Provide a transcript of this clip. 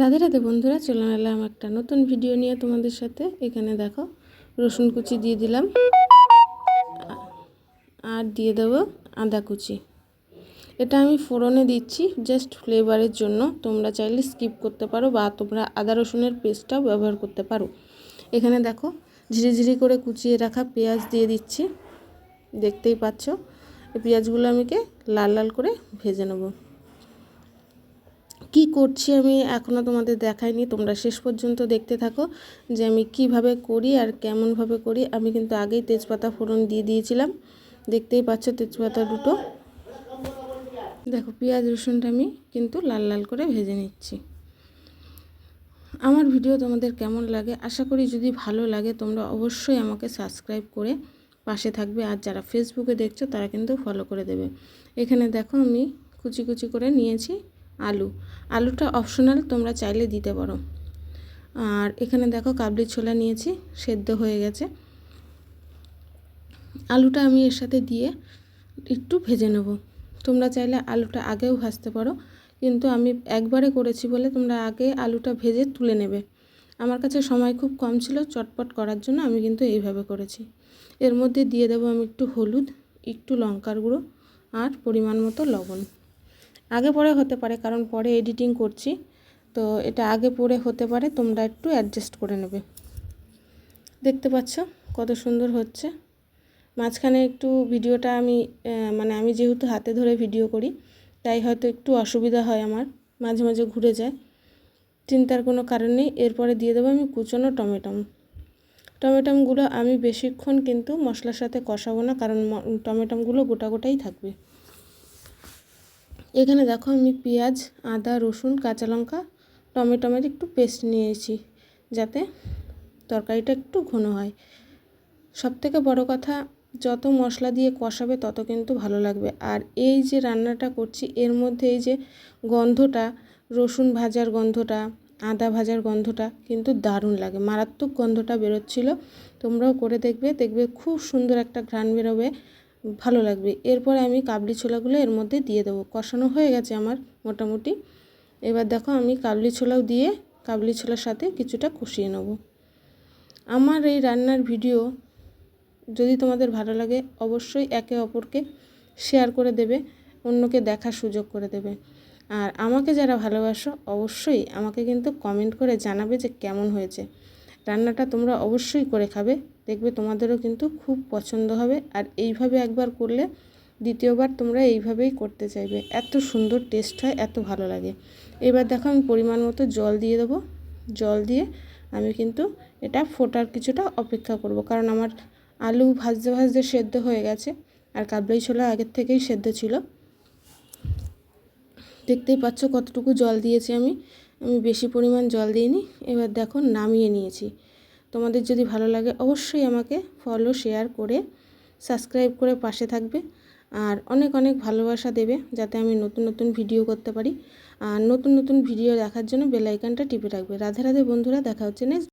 রাধে রাধে বন্ধুরা, চলে এলাম একটা নতুন ভিডিও নিয়ে তোমাদের সাথে। এখানে দেখো, রসুন কুচি দিয়ে দিলাম। আর দিয়ে দেবো আদা কুচি। এটা আমি ফোড়নে দিচ্ছি জাস্ট ফ্লেভারের জন্য। তোমরা চাইলে স্কিপ করতে পারো বা তোমরা আদা রসুনের পেস্টটাও ব্যবহার করতে পারো। এখানে দেখো, ঝিরি ঝিরি করে কুচিয়ে রাখা পেঁয়াজ দিয়ে দিচ্ছি। দেখতেই পাচ্ছ, এই পেঁয়াজগুলো আমিকে লাল লাল করে ভেজে নেব। কি করছি আমি এখনও তোমাদের দেখাইনি, তোমরা শেষ পর্যন্ত দেখতে থাকো যে আমি কীভাবে করি আর কেমনভাবে করি। আমি কিন্তু আগেই তেজপাতা ফোড়ন দিয়ে দিয়েছিলাম, দেখতেই পাচ্ছ তেজপাতা দুটো। দেখো, পেঁয়াজ রসুনটা আমি কিন্তু লাল লাল করে ভেজে নিচ্ছি। আমার ভিডিও তোমাদের কেমন লাগে? আশা করি যদি ভালো লাগে, তোমরা অবশ্যই আমাকে সাবস্ক্রাইব করে পাশে থাকবে। আর যারা ফেসবুকে দেখছ, তারা কিন্তু ফলো করে দেবে। এখানে দেখো আমি কুচি কুচি করে নিয়েছি আলু। আলুটা অপশনাল তোমরা চাইলে দিতে পারো। আর এখানে দেখো কাবলি ছোলা নিয়েছি, সেদ্ধ হয়ে গেছে। আলুটা আমি এর সাথে দিয়ে একটু ভেজে নেব। তোমরা চাইলে আলুটা আগেও ভাজতে পারো, কিন্তু আমি একবারে করেছি বলে তোমরা আগে আলুটা ভেজে তুলে নেবে। আমার কাছে সময় খুব কম ছিল, চটপট করার জন্য আমি কিন্তু এইভাবে করেছি। এর মধ্যে দিয়ে দেবো আমি একটু হলুদ, একটু লঙ্কার গুঁড়ো, আর পরিমাণ মতো লবণ। আগে পরে হতে পারে, কারণ পরে এডিটিং করছি। তো এটা আগে পরে হতে পারে, তোমরা একটু অ্যাডজাস্ট করে নেবে। দেখতে পাচ্ছ কত সুন্দর হচ্ছে। মাঝখানে একটু ভিডিওটা আমি মানে আমি যেহেতু হাতে ধরে ভিডিও করি, তাই হয়তো একটু অসুবিধা হয় আমার, মাঝে মাঝে ঘুরে যায়। চিন্তার কোনো কারণ নেই, এরপরে দিয়ে দেবো আমি কুচনো টমেটম। টমেটমগুলো আমি বেশিক্ষণ কিন্তু মশলার সাথে কষাবো না, কারণ টমেটমগুলো গোটা গোটাই থাকবে। এখানে দেখো আমি পেঁয়াজ, আদা, রসুন, কাঁচা লঙ্কা, টমেটোমের একটু পেস্ট নিয়েছি যাতে তরকারিটা একটু ঘন হয়। সব থেকে বড়ো কথা, যত মশলা দিয়ে কষাবে তত কিন্তু ভালো লাগবে। আর এই যে রান্নাটা করছি, এর মধ্যে এই যে গন্ধটা, রসুন ভাজার গন্ধটা, আদা ভাজার গন্ধটা কিন্তু দারুণ লাগে। মারাত্মক গন্ধটা বেরোচ্ছিলো। তোমরাও করে দেখবে দেখবে খুব সুন্দর একটা ঘ্রাণ বেরোবে। ভালো লাগবে। এরপরে আমি কাবলি ছোলাগুলো এর মধ্যে দিয়ে দেবো। কষানো হয়ে গেছে আমার মোটামুটি। এবার দেখো আমি কাবলি ছোলাও দিয়ে কাবলি ছোলার সাথে কিছুটা কষিয়ে নেব। আমার এই রান্নার ভিডিও যদি তোমাদের ভালো লাগে, অবশ্যই একে অপরকে শেয়ার করে দেবে, অন্যকে দেখার সুযোগ করে দেবে। আর আমাকে যারা ভালোবাসো, অবশ্যই আমাকে কিন্তু কমেন্ট করে জানাবে যে কেমন হয়েছে। রান্নাটা তোমরা অবশ্যই করে খাবে। দেখবে তোমাদেরও কিন্তু খুব পছন্দ হবে। আর এইভাবে একবার করলে দ্বিতীয়বার তোমরা এইভাবেই করতে চাইবে। এত সুন্দর টেস্ট হয়, এত ভালো লাগে। এবার দেখো আমি পরিমাণ মতো জল দিয়ে দেবো। জল দিয়ে আমি কিন্তু এটা ফোটার কিছুটা অপেক্ষা করব। কারণ আমার আলু ভাজতে ভাজতে সেদ্ধ হয়ে গেছে আর কাবলাই ছোলা আগের থেকেই সেদ্ধ ছিল। দেখতেই পাচ্ছ কতটুকু জল দিয়েছি আমি। আমি বেশি পরিমাণ জল দিইনি। এবার দেখো নামিয়ে নিয়েছি। তোমাদের যদি ভালো লাগে অবশ্যই আমাকে ফলো শেয়ার করে সাবস্ক্রাইব করে পাশে থাকবে। আর অনেক অনেক ভালোবাসা দেবে যাতে আমি নতুন নতুন ভিডিও করতে পারি। আর নতুন নতুন ভিডিও দেখার জন্য বেলাইকানটা টিপে রাখবে। রাধে রাধে বন্ধুরা, দেখা হচ্ছে নেক্সট